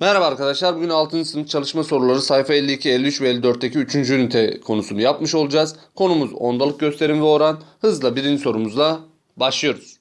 Merhaba arkadaşlar. Bugün 6. sınıf çalışma soruları sayfa 52, 53 ve 54'teki 3. ünite konusunu yapmış olacağız. Konumuz ondalık gösterim ve oran. Hızla birinci sorumuzla başlıyoruz.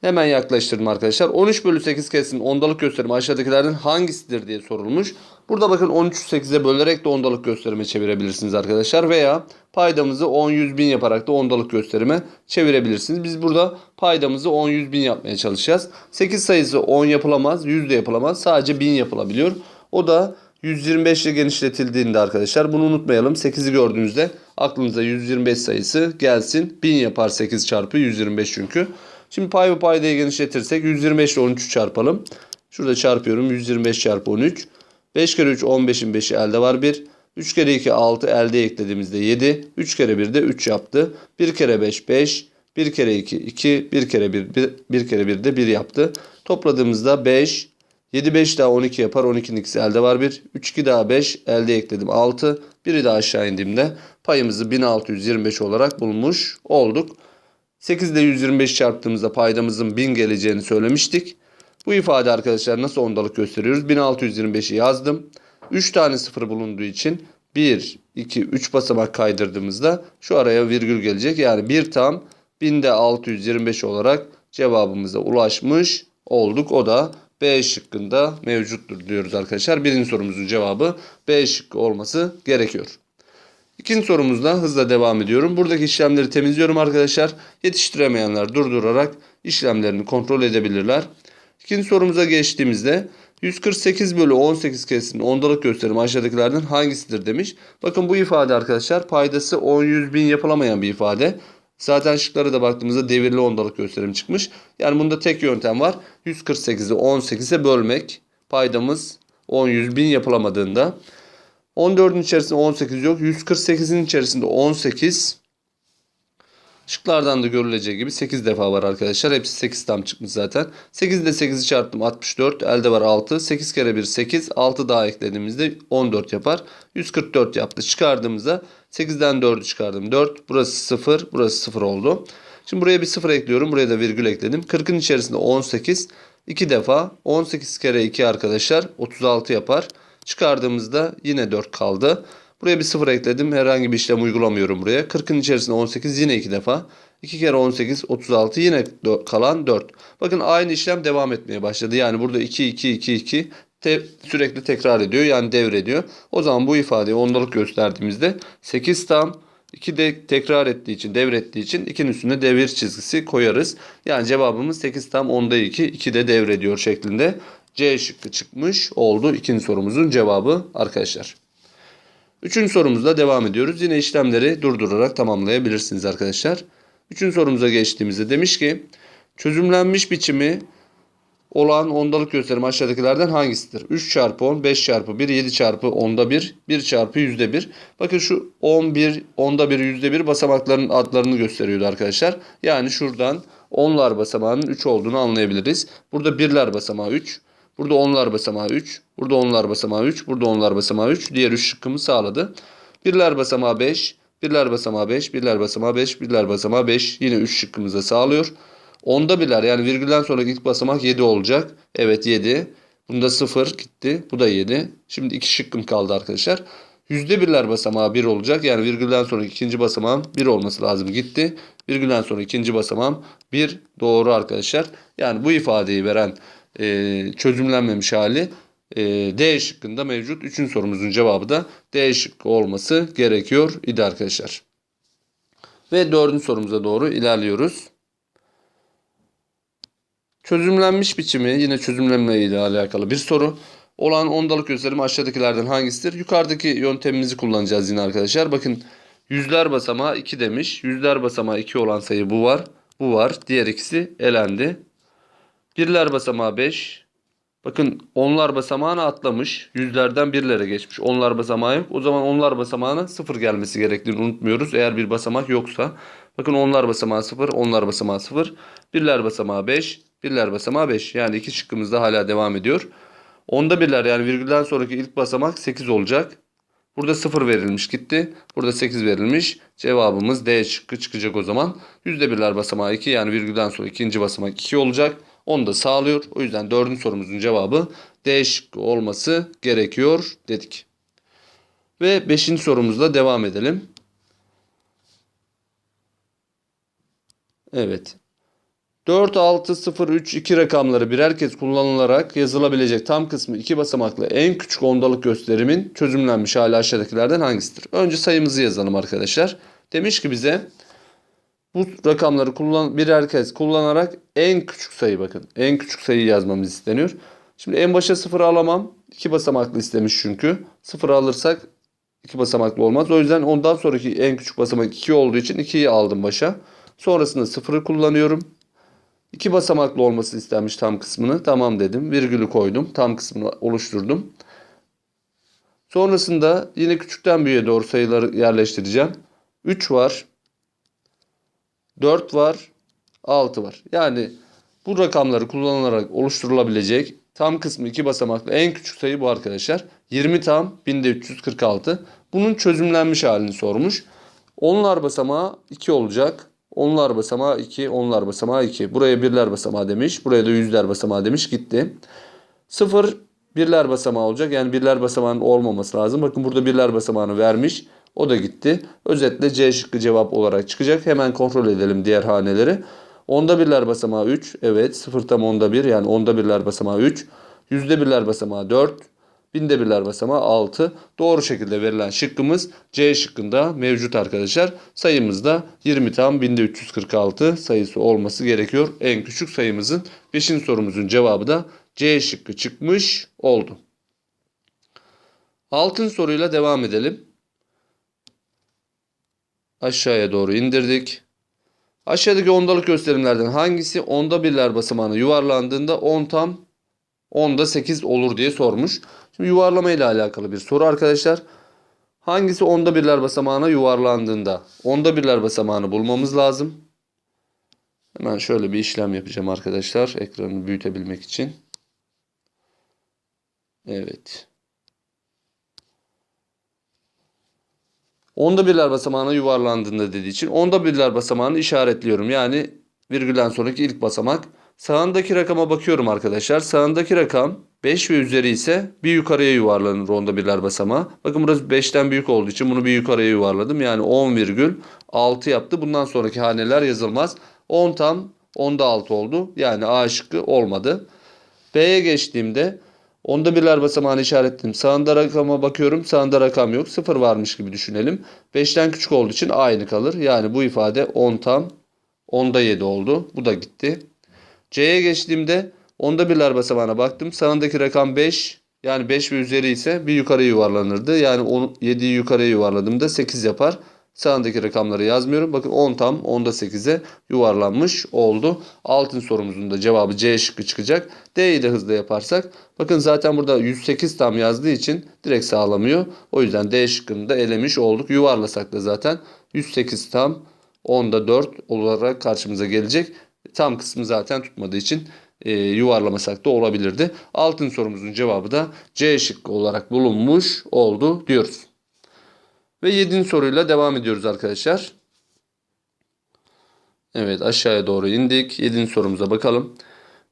Hemen yaklaştırdım arkadaşlar. 13 bölü 8 kesinin ondalık gösterimi aşağıdakilerden hangisidir diye sorulmuş. Burada bakın 13'ü 8'e bölerek de ondalık gösterime çevirebilirsiniz arkadaşlar. Veya paydamızı 10 100 bin yaparak da ondalık gösterime çevirebilirsiniz. Biz burada paydamızı 10 100 bin yapmaya çalışacağız. 8 sayısı 10 yapılamaz, 100 de yapılamaz. Sadece 1000 yapılabiliyor. O da 125 ile genişletildiğinde arkadaşlar bunu unutmayalım. 8'i gördüğünüzde aklınıza 125 sayısı gelsin. 1000 yapar 8 çarpı 125 çünkü. Şimdi pay ve paydayı genişletirsek 125 ile 13'ü çarpalım. Şurada çarpıyorum 125 çarpı 13. 5 kere 3 15'in 5'i elde var 1. 3 kere 2 6 elde eklediğimizde 7. 3 kere 1 de 3 yaptı. 1 kere 5 5. 1 kere 2 2. 1 kere 1 1, 1 kere 1 de 1 yaptı. Topladığımızda 5. 7 5 daha 12 yapar. 12'nin ikisi elde var 1. 3 2 daha 5 elde ekledim 6. Biri daha aşağı indiğimde payımızı 1625 olarak bulmuş olduk. 8 ile 125 çarptığımızda paydamızın 1000 geleceğini söylemiştik. Bu ifade arkadaşlar nasıl ondalık gösteriyoruz? 1625'i yazdım. 3 tane sıfır bulunduğu için 1, 2, 3 basamak kaydırdığımızda şu araya virgül gelecek. Yani 1 tam 1000'de 625 olarak cevabımıza ulaşmış olduk. O da B şıkkında mevcuttur diyoruz arkadaşlar. Birinci sorumuzun cevabı B şıkkı olması gerekiyor. İkinci sorumuzda hızla devam ediyorum. Buradaki işlemleri temizliyorum arkadaşlar. Yetiştiremeyenler durdurarak işlemlerini kontrol edebilirler. İkinci sorumuza geçtiğimizde 148 bölü 18 kesinin ondalık gösterimi aşağıdakilerden hangisidir demiş. Bakın bu ifade arkadaşlar paydası 10 100 bin yapılamayan bir ifade. Zaten şıklara da baktığımızda devirli ondalık gösterim çıkmış. Yani bunda tek yöntem var. 148'i 18'e bölmek. Paydamız 10 100 bin yapılamadığında. 14'ün içerisinde 18 yok. 148'in içerisinde 18. Şıklardan da görüleceği gibi 8 defa var arkadaşlar. Hepsi 8 tam çıkmış zaten. 8 ile 8'i çarptım 64. Elde var 6. 8 kere 1 8. 6 daha eklediğimizde 14 yapar. 144 yaptı. Çıkardığımızda 8'den 4'ü çıkardım. 4. Burası 0. Burası 0 oldu. Şimdi buraya bir 0 ekliyorum. Buraya da virgül ekledim. 40'ın içerisinde 18. 2 defa. 18 kere 2 arkadaşlar 36 yapar. Çıkardığımızda yine 4 kaldı. Buraya bir 0 ekledim. Herhangi bir işlem uygulamıyorum buraya. 40'ın içerisinde 18 yine 2 defa. 2 kere 18 36 yine kalan 4. Bakın aynı işlem devam etmeye başladı. Yani burada 2 2 2 2 te sürekli tekrar ediyor. Yani devrediyor. O zaman bu ifadeyi ondalık gösterdiğimizde 8 tam 2 de tekrar ettiği için, devrettiği için 2'nin üstüne devir çizgisi koyarız. Yani cevabımız 8 tam 10'da 2, 2 de devrediyor şeklinde. C şıkkı çıkmış oldu ikinci sorumuzun cevabı arkadaşlar. Üçüncü sorumuzla devam ediyoruz. Yine işlemleri durdurarak tamamlayabilirsiniz arkadaşlar. Üçüncü sorumuza geçtiğimizde demiş ki çözümlenmiş biçimi olan ondalık gösterim aşağıdakilerden hangisidir? 3 çarpı 10, 5 çarpı 1, 7 çarpı 10'da 1, 1 çarpı yüzde 1. Bakın şu 11, 10'da 1, yüzde 1 basamakların adlarını gösteriyordu arkadaşlar. Yani şuradan onlar basamağının 3 olduğunu anlayabiliriz. Burada birler basamağı 3. Burada onlar basamağı 3. Burada onlar basamağı 3. Burada onlar basamağı 3. Diğer 3 şıkkımı sağladı. Birler basamağı 5. Birler basamağı 5. Birler basamağı 5. Birler basamağı 5. Yine 3 şıkkımızı sağlıyor. Onda birler yani virgülden sonraki ilk basamak 7 olacak. Evet 7. Bunda 0 gitti. Bu da 7. Şimdi 2 şıkkım kaldı arkadaşlar. Yüzde birler basamağı 1 olacak. Yani virgülden sonra ikinci basamağın 1 olması lazım gitti. Virgülden sonra ikinci basamağım 1 doğru arkadaşlar. Yani bu ifadeyi veren e, çözümlenmemiş hali e, D şıkkında mevcut. Üçüncü sorumuzun cevabı da D şıkkı olması gerekiyor idi arkadaşlar. Ve dördüncü sorumuza doğru ilerliyoruz. Çözümlenmiş biçimi yine çözümlenme ile alakalı bir soru. Olan ondalık gösterimi aşağıdakilerden hangisidir? Yukarıdaki yöntemimizi kullanacağız yine arkadaşlar. Bakın yüzler basamağı 2 demiş. Yüzler basamağı 2 olan sayı bu var. Bu var. Diğer ikisi elendi. Birler basamağı 5. Bakın onlar basamağını atlamış. Yüzlerden birlere geçmiş. Onlar basamağı yok. O zaman onlar basamağına 0 gelmesi gerektiğini unutmuyoruz. Eğer bir basamak yoksa. Bakın onlar basamağı 0. Onlar basamağı 0. Birler basamağı 5. Birler basamağı 5. Yani iki şıkkımız da hala devam ediyor. Onda birler yani virgülden sonraki ilk basamak 8 olacak. Burada 0 verilmiş gitti. Burada 8 verilmiş. Cevabımız D şıkkı çıkacak o zaman. Yüzde birler basamağı 2 yani virgülden sonra ikinci basamak 2 olacak. Onu da sağlıyor. O yüzden dördüncü sorumuzun cevabı D şıkkı olması gerekiyor dedik. Ve beşinci sorumuzla devam edelim. Evet. 4, 6, 0, 3, 2 rakamları birer kez kullanılarak yazılabilecek tam kısmı iki basamaklı en küçük ondalık gösterimin çözümlenmiş hali aşağıdakilerden hangisidir? Önce sayımızı yazalım arkadaşlar. Demiş ki bize bu rakamları kullan, birer kez kullanarak en küçük sayı bakın. En küçük sayıyı yazmamız isteniyor. Şimdi en başa 0 alamam. 2 basamaklı istemiş çünkü. 0 alırsak 2 basamaklı olmaz. O yüzden ondan sonraki en küçük basamak 2 olduğu için 2'yi aldım başa. Sonrasında 0'ı kullanıyorum. 2 basamaklı olması istenmiş tam kısmını. Tamam dedim. Virgülü koydum. Tam kısmını oluşturdum. Sonrasında yine küçükten büyüğe doğru sayıları yerleştireceğim. 3 var. 4 var. 6 var. Yani bu rakamları kullanılarak oluşturulabilecek tam kısmı 2 basamaklı en küçük sayı bu arkadaşlar. 20 tam 1346. Bunun çözümlenmiş halini sormuş. Onlar basamağı 2 olacak. Onlar basamağı 2, onlar basamağı 2. Buraya birler basamağı demiş. Buraya da yüzler basamağı demiş. Gitti. 0 birler basamağı olacak. Yani birler basamağının olmaması lazım. Bakın burada birler basamağını vermiş. O da gitti. Özetle C şıkkı cevap olarak çıkacak. Hemen kontrol edelim diğer haneleri. Onda birler basamağı 3. Evet. 0 tam onda 1. Yani onda birler basamağı 3. Yüzde birler basamağı 4. Binde birler basamağı 6. Doğru şekilde verilen şıkkımız C şıkkında mevcut arkadaşlar. Sayımız da 20 tam 1346 sayısı olması gerekiyor. En küçük sayımızın 5. sorumuzun cevabı da C şıkkı çıkmış oldu. Altın soruyla devam edelim. Aşağıya doğru indirdik. Aşağıdaki ondalık gösterimlerden hangisi onda birler basamağına yuvarlandığında 10 tam 10'da 8 olur diye sormuş. Şimdi yuvarlama ile alakalı bir soru arkadaşlar. Hangisi onda birler basamağına yuvarlandığında? Onda birler basamağını bulmamız lazım. Hemen şöyle bir işlem yapacağım arkadaşlar. Ekranı büyütebilmek için. Evet. Onda birler basamağına yuvarlandığında dediği için onda birler basamağını işaretliyorum. Yani virgülden sonraki ilk basamak. Sağındaki rakama bakıyorum arkadaşlar. Sağındaki rakam 5 ve üzeri ise bir yukarıya yuvarlanır onda birler basamağı. Bakın burası 5'ten büyük olduğu için bunu bir yukarıya yuvarladım. Yani 10,6 yaptı. Bundan sonraki haneler yazılmaz. 10 tam 10'da 6 oldu. Yani A şıkkı olmadı. B'ye geçtiğimde onda birler basamağını işaretledim. Sağında rakama bakıyorum. Sağında rakam yok. 0 varmış gibi düşünelim. 5'ten küçük olduğu için aynı kalır. Yani bu ifade 10 tam 10'da 7 oldu. Bu da gitti. C'ye geçtiğimde onda birler basamağına baktım. Sağındaki rakam 5. Yani 5 ve üzeri ise bir yukarı yuvarlanırdı. Yani 7'yi yukarıya yuvarladığımda 8 yapar. Sağındaki rakamları yazmıyorum. Bakın 10 tam 10'da 8'e yuvarlanmış oldu. Altın sorumuzun da cevabı C şıkkı çıkacak. D'yi de hızlı yaparsak. Bakın zaten burada 108 tam yazdığı için direkt sağlamıyor. O yüzden D şıkkını da elemiş olduk. Yuvarlasak da zaten 108 tam 10'da 4 olarak karşımıza gelecek. Tam kısmı zaten tutmadığı için e, yuvarlamasak da olabilirdi. Altın sorumuzun cevabı da C şıkkı olarak bulunmuş oldu diyoruz. Ve 7. soruyla devam ediyoruz arkadaşlar. Evet aşağıya doğru indik. 7. sorumuza bakalım.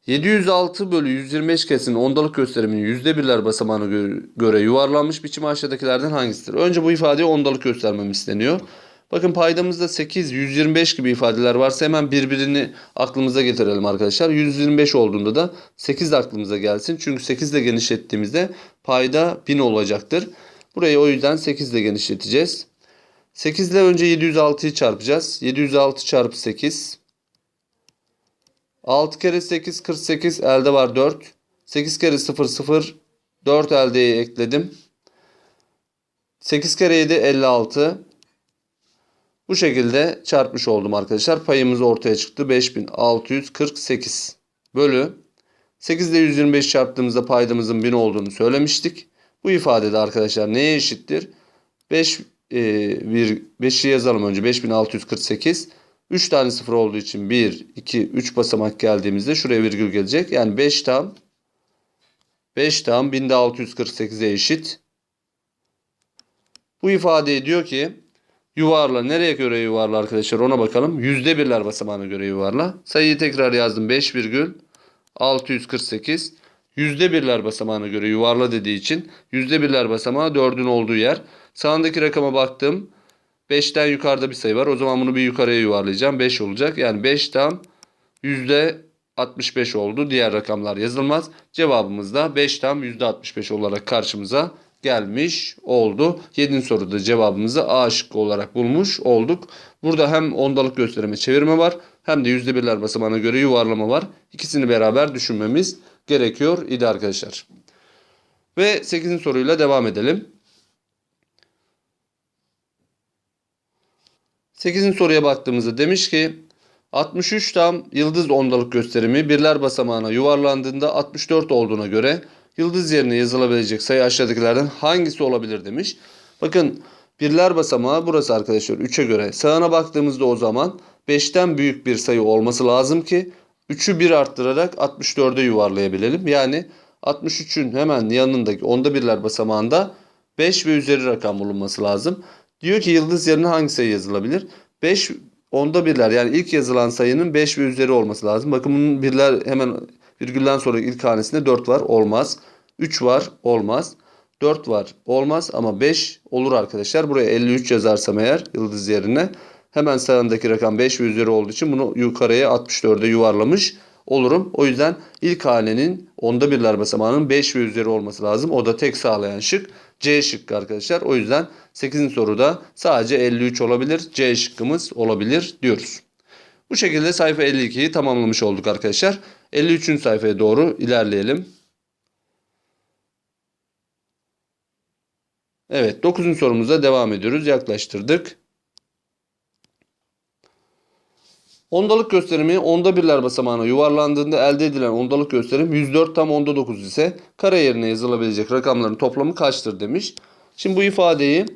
706 bölü 125 kesin ondalık gösteriminin yüzde birler basamağına gö- göre yuvarlanmış biçimi aşağıdakilerden hangisidir? Önce bu ifadeyi ondalık göstermem isteniyor. Bakın paydamızda 8, 125 gibi ifadeler varsa hemen birbirini aklımıza getirelim arkadaşlar. 125 olduğunda da 8 de aklımıza gelsin. Çünkü 8 ile genişlettiğimizde payda 1000 olacaktır. Burayı o yüzden 8 ile genişleteceğiz. 8 ile önce 706'yı çarpacağız. 706 çarpı 8. 6 kere 8 48 elde var 4. 8 kere 0 0 4 eldeyi ekledim. 8 kere 7 56. Bu şekilde çarpmış oldum arkadaşlar. Payımız ortaya çıktı. 5648 bölü 8 ile 125 çarptığımızda paydamızın 1000 olduğunu söylemiştik. Bu ifadede arkadaşlar neye eşittir? 5 e, bir 5'i yazalım önce. 5648. 3 tane sıfır olduğu için 1, 2, 3 basamak geldiğimizde şuraya virgül gelecek. Yani 5 tam 5 tam 1648'e eşit. Bu ifade diyor ki yuvarla nereye göre yuvarla arkadaşlar ona bakalım. Yüzde birler basamağına göre yuvarla. Sayıyı tekrar yazdım 5 virgül 648. Yüzde birler basamağına göre yuvarla dediği için yüzde birler basamağı 4'ün olduğu yer. Sağındaki rakama baktım. 5'ten yukarıda bir sayı var. O zaman bunu bir yukarıya yuvarlayacağım. 5 olacak. Yani 5 tam yüzde 65 oldu. Diğer rakamlar yazılmaz. Cevabımız da 5 tam yüzde 65 olarak karşımıza gelmiş oldu. 7. soruda cevabımızı A şıkkı olarak bulmuş olduk. Burada hem ondalık gösterime çevirme var hem de yüzde birler basamağına göre yuvarlama var. İkisini beraber düşünmemiz gerekiyor idi arkadaşlar. Ve 8. soruyla devam edelim. 8. soruya baktığımızda demiş ki 63 tam yıldız ondalık gösterimi birler basamağına yuvarlandığında 64 olduğuna göre yıldız yerine yazılabilecek sayı aşağıdakilerden hangisi olabilir demiş. Bakın birler basamağı burası arkadaşlar 3'e göre. Sağına baktığımızda o zaman 5'ten büyük bir sayı olması lazım ki 3'ü 1 arttırarak 64'e yuvarlayabilelim. Yani 63'ün hemen yanındaki onda birler basamağında 5 ve üzeri rakam bulunması lazım. Diyor ki yıldız yerine hangi sayı yazılabilir? 5 onda birler yani ilk yazılan sayının 5 ve üzeri olması lazım. Bakın bunun birler hemen virgülden sonra ilk hanesinde 4 var olmaz. 3 var olmaz. 4 var olmaz ama 5 olur arkadaşlar. Buraya 53 yazarsam eğer yıldız yerine hemen sağındaki rakam 5 ve üzeri olduğu için bunu yukarıya 64'e yuvarlamış olurum. O yüzden ilk hanenin onda birler basamağının 5 ve üzeri olması lazım. O da tek sağlayan şık C şıkkı arkadaşlar. O yüzden 8. soruda sadece 53 olabilir. C şıkkımız olabilir diyoruz. Bu şekilde sayfa 52'yi tamamlamış olduk arkadaşlar. 53. sayfaya doğru ilerleyelim. Evet 9. sorumuza devam ediyoruz. Yaklaştırdık. Ondalık gösterimi onda birler basamağına yuvarlandığında elde edilen ondalık gösterim 104 tam onda 9 ise kare yerine yazılabilecek rakamların toplamı kaçtır demiş. Şimdi bu ifadeyi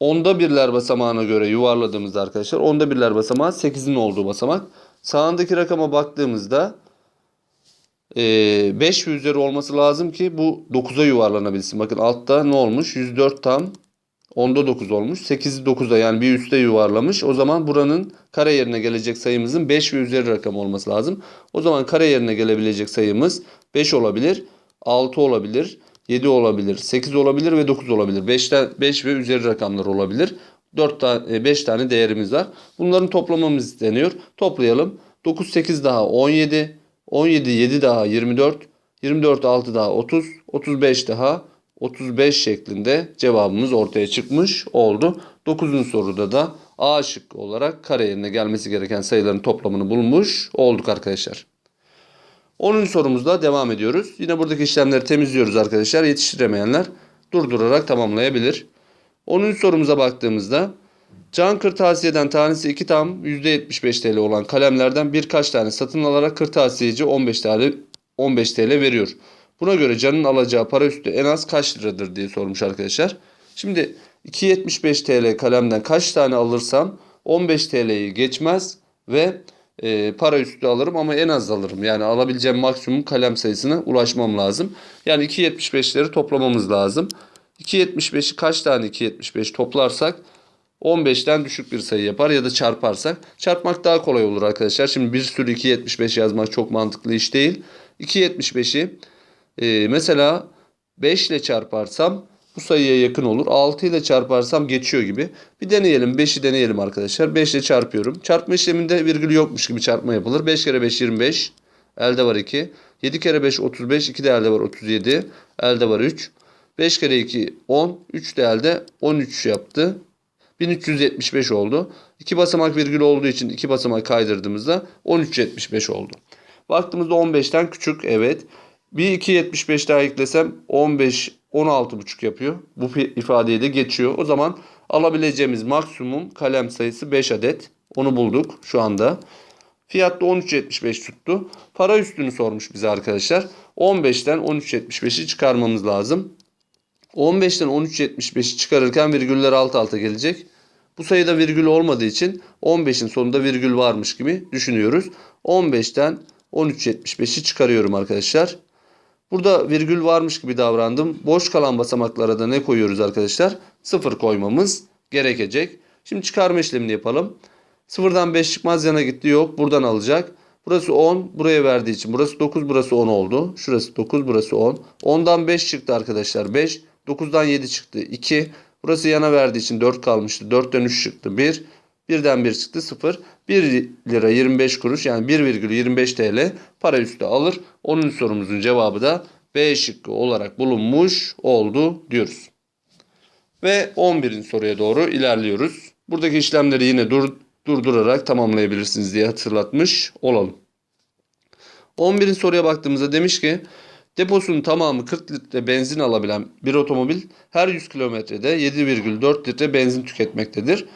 onda birler basamağına göre yuvarladığımızda arkadaşlar onda birler basamağı 8'in olduğu basamak. Sağındaki rakama baktığımızda 5 ve üzeri olması lazım ki bu 9'a yuvarlanabilsin. Bakın altta ne olmuş? 104 tam Onda 9 olmuş. 8'i 9'a yani bir üste yuvarlamış. O zaman buranın kare yerine gelecek sayımızın 5 ve üzeri rakam olması lazım. O zaman kare yerine gelebilecek sayımız 5 olabilir, 6 olabilir, 7 olabilir, 8 olabilir ve 9 olabilir. 5'ten 5 ve üzeri rakamlar olabilir. 4 tane 5 tane değerimiz var. Bunların toplamamız isteniyor. Toplayalım. 9 8 daha 17, 17 7 daha 24, 24 6 daha 30, 35 daha 35 şeklinde cevabımız ortaya çıkmış oldu. 9. soruda da A şıkkı olarak kare yerine gelmesi gereken sayıların toplamını bulmuş olduk arkadaşlar. 10. sorumuzda devam ediyoruz. Yine buradaki işlemleri temizliyoruz arkadaşlar. Yetiştiremeyenler durdurarak tamamlayabilir. 10. sorumuza baktığımızda Can kırtasiyeden tanesi 2 tam %75 TL olan kalemlerden birkaç tane satın alarak kırtasiyeci 15 TL 15 TL veriyor. Buna göre Can'ın alacağı para üstü en az kaç liradır diye sormuş arkadaşlar. Şimdi 2.75 TL kalemden kaç tane alırsam 15 TL'yi geçmez ve e, para üstü alırım ama en az alırım. Yani alabileceğim maksimum kalem sayısına ulaşmam lazım. Yani 2.75'leri toplamamız lazım. 2.75'i kaç tane 2.75 toplarsak 15'ten düşük bir sayı yapar ya da çarparsak. Çarpmak daha kolay olur arkadaşlar. Şimdi bir sürü 2.75 yazmak çok mantıklı iş değil. 2.75'i ee, mesela 5 ile çarparsam bu sayıya yakın olur. 6 ile çarparsam geçiyor gibi. Bir deneyelim. 5'i deneyelim arkadaşlar. 5 ile çarpıyorum. Çarpma işleminde virgül yokmuş gibi çarpma yapılır. 5 kere 5 25. Elde var 2. 7 kere 5 35. 2 de elde var 37. Elde var 3. 5 kere 2 10. 3 de elde 13 yaptı. 1375 oldu. 2 basamak virgül olduğu için 2 basamak kaydırdığımızda 1375 oldu. Baktığımızda 15'ten küçük evet. Bir 2.75 daha eklesem 15 16,5 yapıyor. Bu ifadeyi de geçiyor. O zaman alabileceğimiz maksimum kalem sayısı 5 adet. Onu bulduk şu anda. Fiyat da 13.75 tuttu. Para üstünü sormuş bize arkadaşlar. 15'ten 13.75'i çıkarmamız lazım. 15'ten 13.75'i çıkarırken virgüller alt alta gelecek. Bu sayıda virgül olmadığı için 15'in sonunda virgül varmış gibi düşünüyoruz. 15'ten 13.75'i çıkarıyorum arkadaşlar. Burada virgül varmış gibi davrandım. Boş kalan basamaklara da ne koyuyoruz arkadaşlar? Sıfır koymamız gerekecek. Şimdi çıkarma işlemini yapalım. Sıfırdan 5 çıkmaz yana gitti yok. Buradan alacak. Burası 10. Buraya verdiği için burası 9 burası 10 oldu. Şurası 9 burası 10. 10'dan 5 çıktı arkadaşlar 5. 9'dan 7 çıktı 2. Burası yana verdiği için 4 kalmıştı. 4'ten 3 çıktı 1. Birden 1 çıktı 0. 1 lira 25 kuruş yani 1,25 TL para üstü alır. 10. sorumuzun cevabı da B şıkkı olarak bulunmuş oldu diyoruz. Ve 11. soruya doğru ilerliyoruz. Buradaki işlemleri yine dur, durdurarak tamamlayabilirsiniz diye hatırlatmış olalım. 11. soruya baktığımızda demiş ki deposunun tamamı 40 litre benzin alabilen bir otomobil her 100 kilometrede 7,4 litre benzin tüketmektedir.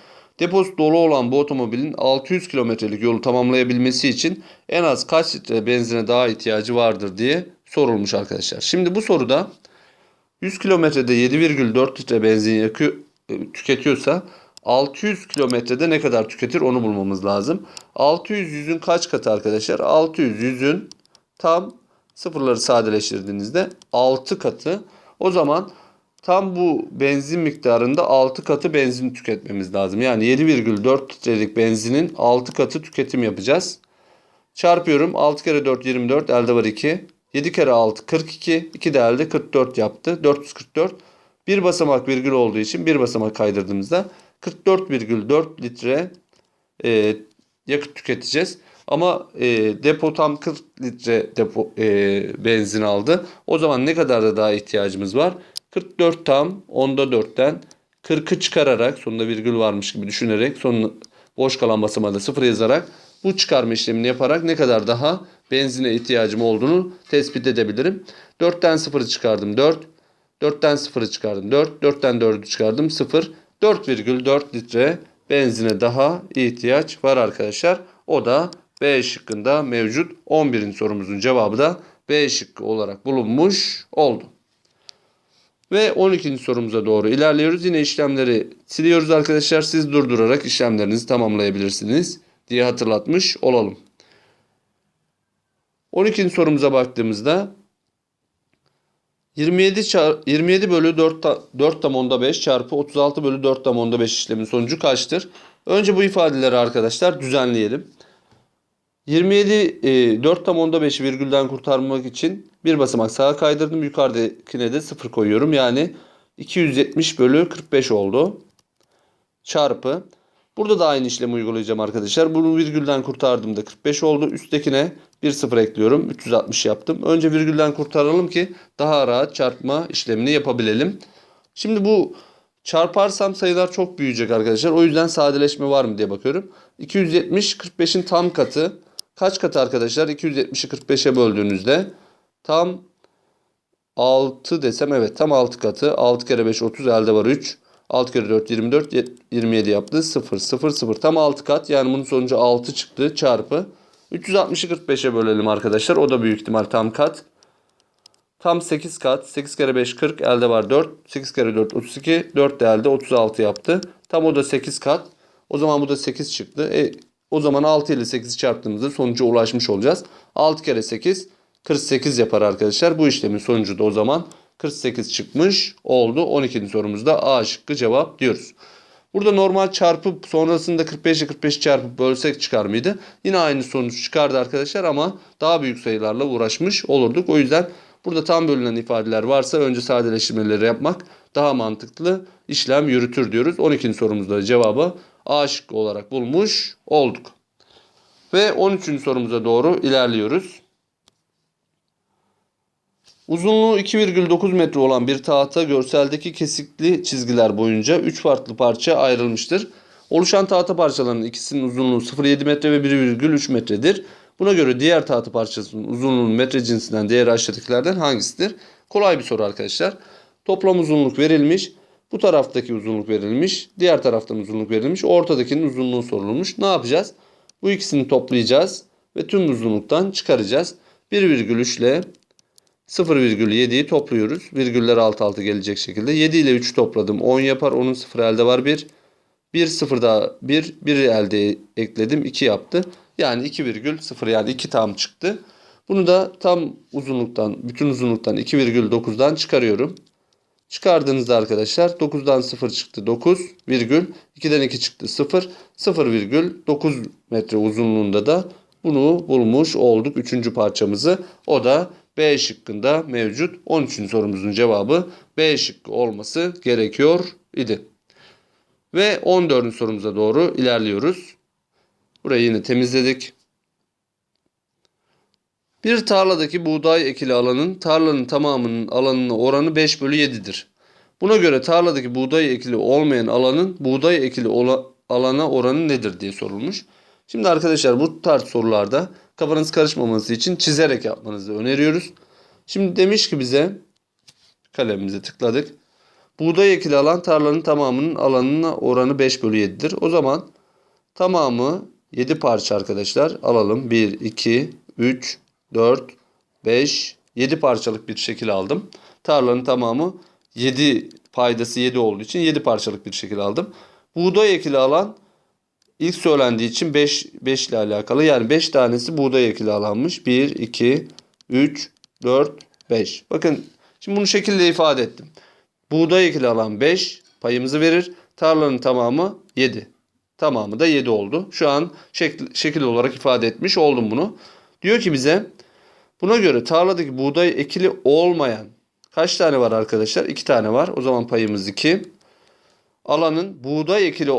Deposu dolu olan bu otomobilin 600 kilometrelik yolu tamamlayabilmesi için en az kaç litre benzine daha ihtiyacı vardır diye sorulmuş arkadaşlar. Şimdi bu soruda 100 kilometrede 7,4 litre benzin yakıyor, e, tüketiyorsa 600 kilometrede ne kadar tüketir onu bulmamız lazım. 600 yüzün kaç katı arkadaşlar? 600 yüzün tam sıfırları sadeleştirdiğinizde 6 katı. O zaman tam bu benzin miktarında 6 katı benzin tüketmemiz lazım. Yani 7,4 litrelik benzinin 6 katı tüketim yapacağız. Çarpıyorum. 6 kere 4 24 elde var 2. 7 kere 6 42. 2 de elde 44 yaptı. 444. Bir basamak virgül olduğu için bir basamak kaydırdığımızda 44,4 litre e, yakıt tüketeceğiz. Ama e, depo tam 40 litre depo e, benzin aldı. O zaman ne kadar da daha ihtiyacımız var? 44 tam onda 4'ten 40'ı çıkararak sonunda virgül varmış gibi düşünerek sonunu boş kalan basamağı da sıfır yazarak bu çıkarma işlemini yaparak ne kadar daha benzine ihtiyacım olduğunu tespit edebilirim. 4'ten 0'ı çıkardım 4. 4'ten 0'ı çıkardım 4. 4'ten 4'ü çıkardım 0. 4,4 litre benzine daha ihtiyaç var arkadaşlar. O da B şıkkında mevcut. 11. sorumuzun cevabı da B şıkkı olarak bulunmuş oldu. Ve 12. sorumuza doğru ilerliyoruz. Yine işlemleri siliyoruz arkadaşlar. Siz durdurarak işlemlerinizi tamamlayabilirsiniz diye hatırlatmış olalım. 12. sorumuza baktığımızda 27, çar, 27 bölü 4, ta, 4 tam onda 5 çarpı 36 bölü 4 tam onda 5 işlemin sonucu kaçtır? Önce bu ifadeleri arkadaşlar düzenleyelim. 27 e, 4 tam onda 5'i virgülden kurtarmak için bir basamak sağa kaydırdım. Yukarıdakine de 0 koyuyorum. Yani 270 bölü 45 oldu. Çarpı. Burada da aynı işlemi uygulayacağım arkadaşlar. Bunu virgülden kurtardığımda 45 oldu. Üsttekine bir sıfır ekliyorum. 360 yaptım. Önce virgülden kurtaralım ki daha rahat çarpma işlemini yapabilelim. Şimdi bu çarparsam sayılar çok büyüyecek arkadaşlar. O yüzden sadeleşme var mı diye bakıyorum. 270 45'in tam katı. Kaç katı arkadaşlar? 270'i 45'e böldüğünüzde tam 6 desem evet tam 6 katı. 6 kere 5 30 elde var 3. 6 kere 4 24 27 yaptı. 0 0 0 tam 6 kat. Yani bunun sonucu 6 çıktı çarpı. 360'ı 45'e bölelim arkadaşlar. O da büyük ihtimal tam kat. Tam 8 kat. 8 kere 5 40 elde var 4. 8 kere 4 32. 4 de elde 36 yaptı. Tam o da 8 kat. O zaman bu da 8 çıktı. E, o zaman 6 ile 8'i çarptığımızda sonuca ulaşmış olacağız. 6 kere 8 48 yapar arkadaşlar. Bu işlemin sonucu da o zaman 48 çıkmış oldu. 12. sorumuzda A şıkkı cevap diyoruz. Burada normal çarpıp sonrasında 45 ile 45 çarpıp bölsek çıkar mıydı? Yine aynı sonuç çıkardı arkadaşlar ama daha büyük sayılarla uğraşmış olurduk. O yüzden burada tam bölünen ifadeler varsa önce sadeleştirmeleri yapmak daha mantıklı işlem yürütür diyoruz. 12. sorumuzda cevabı A şıkkı olarak bulmuş olduk. Ve 13. sorumuza doğru ilerliyoruz. Uzunluğu 2,9 metre olan bir tahta görseldeki kesikli çizgiler boyunca 3 farklı parça ayrılmıştır. Oluşan tahta parçalarının ikisinin uzunluğu 0,7 metre ve 1,3 metredir. Buna göre diğer tahta parçasının uzunluğunun metre cinsinden değeri aşağıdakilerden hangisidir? Kolay bir soru arkadaşlar. Toplam uzunluk verilmiş. Bu taraftaki uzunluk verilmiş. Diğer taraftan uzunluk verilmiş. Ortadakinin uzunluğu sorulmuş. Ne yapacağız? Bu ikisini toplayacağız ve tüm uzunluktan çıkaracağız. 1,3 ile 0,7'yi topluyoruz. Virgüller alt alta gelecek şekilde. 7 ile 3 topladım. 10 yapar. Onun 0 elde var 1. 1 0 daha 1. 1 elde ekledim. 2 yaptı. Yani 2,0 yani 2 tam çıktı. Bunu da tam uzunluktan, bütün uzunluktan 2,9'dan çıkarıyorum. Çıkardığınızda arkadaşlar 9'dan 0 çıktı 9 virgül 2'den 2 çıktı 0 0,9 metre uzunluğunda da Bunu bulmuş olduk üçüncü parçamızı. O da B şıkkında mevcut. 13. sorumuzun cevabı B şıkkı olması gerekiyor idi. Ve 14. sorumuza doğru ilerliyoruz. Burayı yine temizledik. Bir tarladaki buğday ekili alanın tarlanın tamamının alanına oranı 5 bölü 7'dir. Buna göre tarladaki buğday ekili olmayan alanın buğday ekili alana oranı nedir diye sorulmuş. Şimdi arkadaşlar bu tarz sorularda kafanız karışmaması için çizerek yapmanızı öneriyoruz. Şimdi demiş ki bize kalemimize tıkladık. Buğday ekili alan tarlanın tamamının alanına oranı 5 bölü 7'dir. O zaman tamamı 7 parça arkadaşlar alalım. 1, 2, 3, 4, 5, 7 parçalık bir şekil aldım. Tarlanın tamamı 7 paydası 7 olduğu için 7 parçalık bir şekil aldım. Buğday ekili alan ilk söylendiği için 5, 5 ile alakalı. Yani 5 tanesi buğday ekili alanmış. 1, 2, 3, 4, 5. Bakın şimdi bunu şekilde ifade ettim. Buğday ekili alan 5 payımızı verir. Tarlanın tamamı 7. Tamamı da 7 oldu. Şu an şekil, şekil olarak ifade etmiş oldum bunu. Diyor ki bize buna göre tarladaki buğday ekili olmayan kaç tane var arkadaşlar? 2 tane var. O zaman payımız 2. Alanın buğday ekili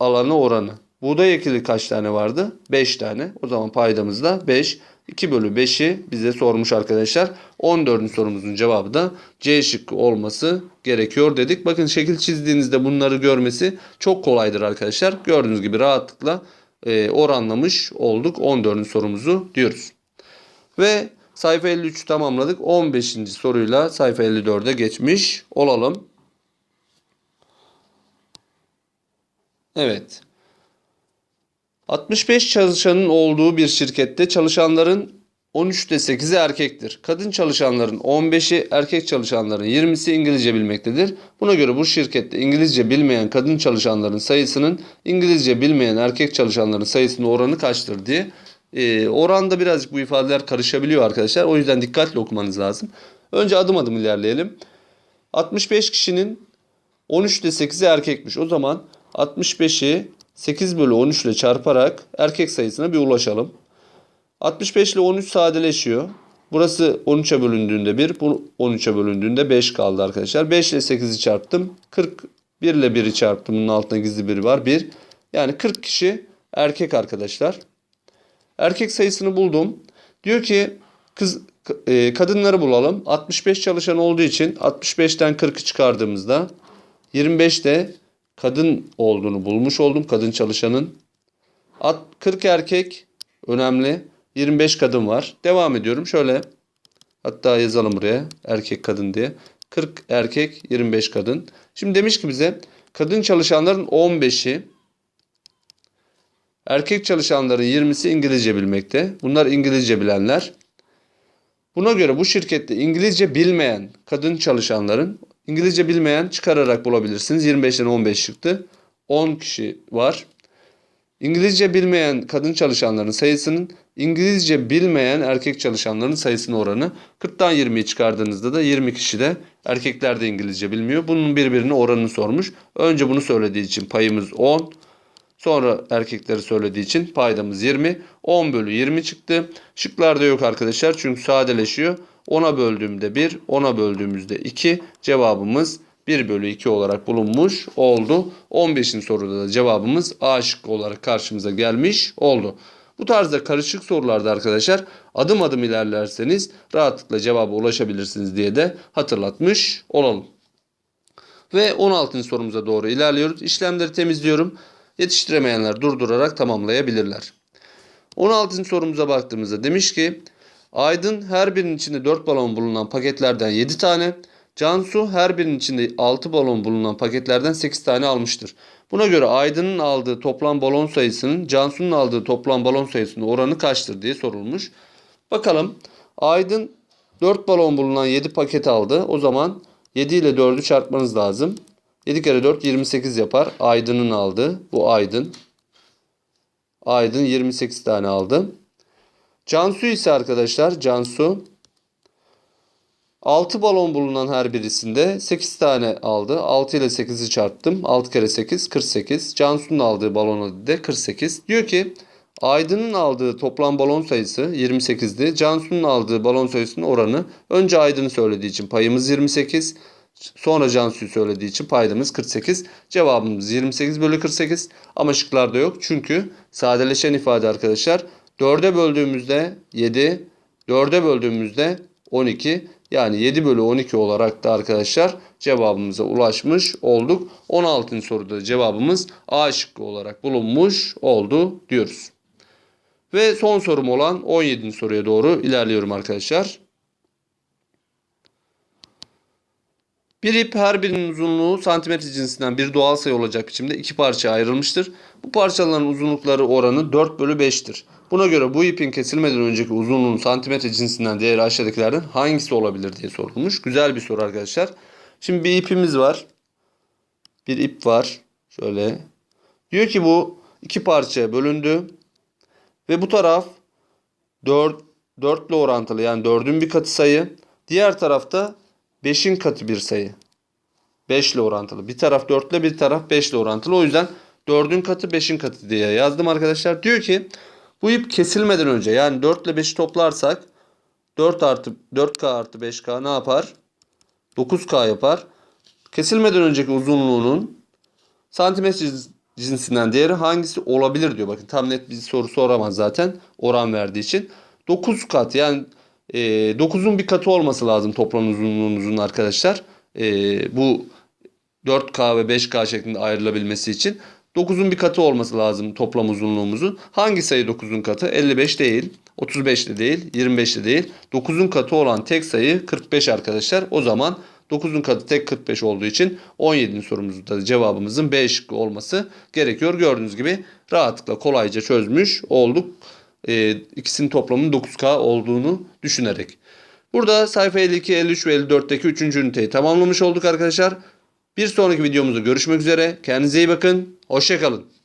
alanı oranı. Buğday ekili kaç tane vardı? 5 tane. O zaman paydamız da 5. 2 bölü 5'i bize sormuş arkadaşlar. 14. sorumuzun cevabı da C şıkkı olması gerekiyor dedik. Bakın şekil çizdiğinizde bunları görmesi çok kolaydır arkadaşlar. Gördüğünüz gibi rahatlıkla e, oranlamış olduk 14. sorumuzu diyoruz. Ve sayfa 53'ü tamamladık. 15. soruyla sayfa 54'e geçmiş olalım. Evet. 65 çalışanın olduğu bir şirkette çalışanların 13'te 8'i erkektir. Kadın çalışanların 15'i, erkek çalışanların 20'si İngilizce bilmektedir. Buna göre bu şirkette İngilizce bilmeyen kadın çalışanların sayısının İngilizce bilmeyen erkek çalışanların sayısının oranı kaçtır diye. Ee, oranda birazcık bu ifadeler karışabiliyor arkadaşlar. O yüzden dikkatli okumanız lazım. Önce adım adım ilerleyelim. 65 kişinin 13'te 8'i erkekmiş. O zaman 65'i 8 bölü 13 ile çarparak erkek sayısına bir ulaşalım. 65 ile 13 sadeleşiyor. Burası 13'e bölündüğünde 1, bu 13'e bölündüğünde 5 kaldı arkadaşlar. 5 ile 8'i çarptım. 41 ile 1'i çarptım. Bunun altında gizli biri var. 1. Yani 40 kişi erkek arkadaşlar. Erkek sayısını buldum. Diyor ki kız e, kadınları bulalım. 65 çalışan olduğu için 65'ten 40'ı çıkardığımızda 25'te kadın olduğunu bulmuş oldum. Kadın çalışanın. At- 40 erkek önemli. 25 kadın var. Devam ediyorum. Şöyle hatta yazalım buraya erkek kadın diye. 40 erkek 25 kadın. Şimdi demiş ki bize kadın çalışanların 15'i erkek çalışanların 20'si İngilizce bilmekte. Bunlar İngilizce bilenler. Buna göre bu şirkette İngilizce bilmeyen kadın çalışanların İngilizce bilmeyen çıkararak bulabilirsiniz. 25'ten 15 çıktı. 10 kişi var. İngilizce bilmeyen kadın çalışanların sayısının İngilizce bilmeyen erkek çalışanların sayısının oranı 40'tan 20'yi çıkardığınızda da 20 kişi de erkekler de İngilizce bilmiyor. Bunun birbirine oranını sormuş. Önce bunu söylediği için payımız 10. Sonra erkekleri söylediği için paydamız 20. 10 bölü 20 çıktı. Şıklarda yok arkadaşlar çünkü sadeleşiyor. 10'a böldüğümde 1, 10'a böldüğümüzde 2. Cevabımız 1 bölü 2 olarak bulunmuş oldu. 15. soruda da cevabımız A şıkkı olarak karşımıza gelmiş oldu. Bu tarzda karışık sorularda arkadaşlar adım adım ilerlerseniz rahatlıkla cevaba ulaşabilirsiniz diye de hatırlatmış olalım. Ve 16. sorumuza doğru ilerliyoruz. İşlemleri temizliyorum. Yetiştiremeyenler durdurarak tamamlayabilirler. 16. sorumuza baktığımızda demiş ki Aydın her birinin içinde 4 balon bulunan paketlerden 7 tane, Cansu her birinin içinde 6 balon bulunan paketlerden 8 tane almıştır. Buna göre Aydın'ın aldığı toplam balon sayısının Cansu'nun aldığı toplam balon sayısının oranı kaçtır diye sorulmuş. Bakalım Aydın 4 balon bulunan 7 paket aldı. O zaman 7 ile 4'ü çarpmanız lazım. 7 kere 4 28 yapar. Aydın'ın aldığı. Bu Aydın. Aydın 28 tane aldı. Cansu ise arkadaşlar Cansu 6 balon bulunan her birisinde 8 tane aldı. 6 ile 8'i çarptım. 6 kere 8 48. Cansu'nun aldığı balon adı da 48. Diyor ki Aydın'ın aldığı toplam balon sayısı 28'di. Cansu'nun aldığı balon sayısının oranı önce Aydın'ı söylediği için payımız 28. Sonra Cansu'yu söylediği için paydamız 48. Cevabımız 28 bölü 48 ama şıklarda yok. Çünkü sadeleşen ifade arkadaşlar 4'e böldüğümüzde 7, 4'e böldüğümüzde 12 yani 7 bölü 12 olarak da arkadaşlar cevabımıza ulaşmış olduk. 16. soruda cevabımız A şıkkı olarak bulunmuş oldu diyoruz. Ve son sorum olan 17. soruya doğru ilerliyorum arkadaşlar. Bir ip her birinin uzunluğu santimetre cinsinden bir doğal sayı olacak biçimde iki parçaya ayrılmıştır. Bu parçaların uzunlukları oranı 4 bölü 5'tir. Buna göre bu ipin kesilmeden önceki uzunluğun santimetre cinsinden değeri aşağıdakilerden hangisi olabilir diye sorulmuş. Güzel bir soru arkadaşlar. Şimdi bir ipimiz var. Bir ip var. Şöyle. Diyor ki bu iki parçaya bölündü. Ve bu taraf 4, 4 ile orantılı yani 4'ün bir katı sayı. Diğer tarafta 5'in katı bir sayı. 5 ile orantılı. Bir taraf 4 ile bir taraf 5 ile orantılı. O yüzden 4'ün katı 5'in katı diye yazdım arkadaşlar. Diyor ki bu ip kesilmeden önce yani 4 ile 5'i toplarsak 4 artı 4K artı 5K ne yapar? 9K yapar. Kesilmeden önceki uzunluğunun santimetre cinsinden değeri hangisi olabilir diyor. Bakın tam net bir soru soramaz zaten oran verdiği için. 9 kat yani e, 9'un bir katı olması lazım toplam uzunluğunuzun arkadaşlar. E, bu 4K ve 5K şeklinde ayrılabilmesi için 9'un bir katı olması lazım toplam uzunluğumuzun. Hangi sayı 9'un katı? 55 değil, 35 de değil, 25 de değil. 9'un katı olan tek sayı 45 arkadaşlar. O zaman 9'un katı tek 45 olduğu için 17. sorumuzda da cevabımızın B şıkkı olması gerekiyor. Gördüğünüz gibi rahatlıkla kolayca çözmüş olduk. E, ikisinin toplamının 9K olduğunu düşünerek. Burada sayfa 52, 53 ve 54'teki 3. üniteyi tamamlamış olduk arkadaşlar. Bir sonraki videomuzda görüşmek üzere. Kendinize iyi bakın. Hoşçakalın.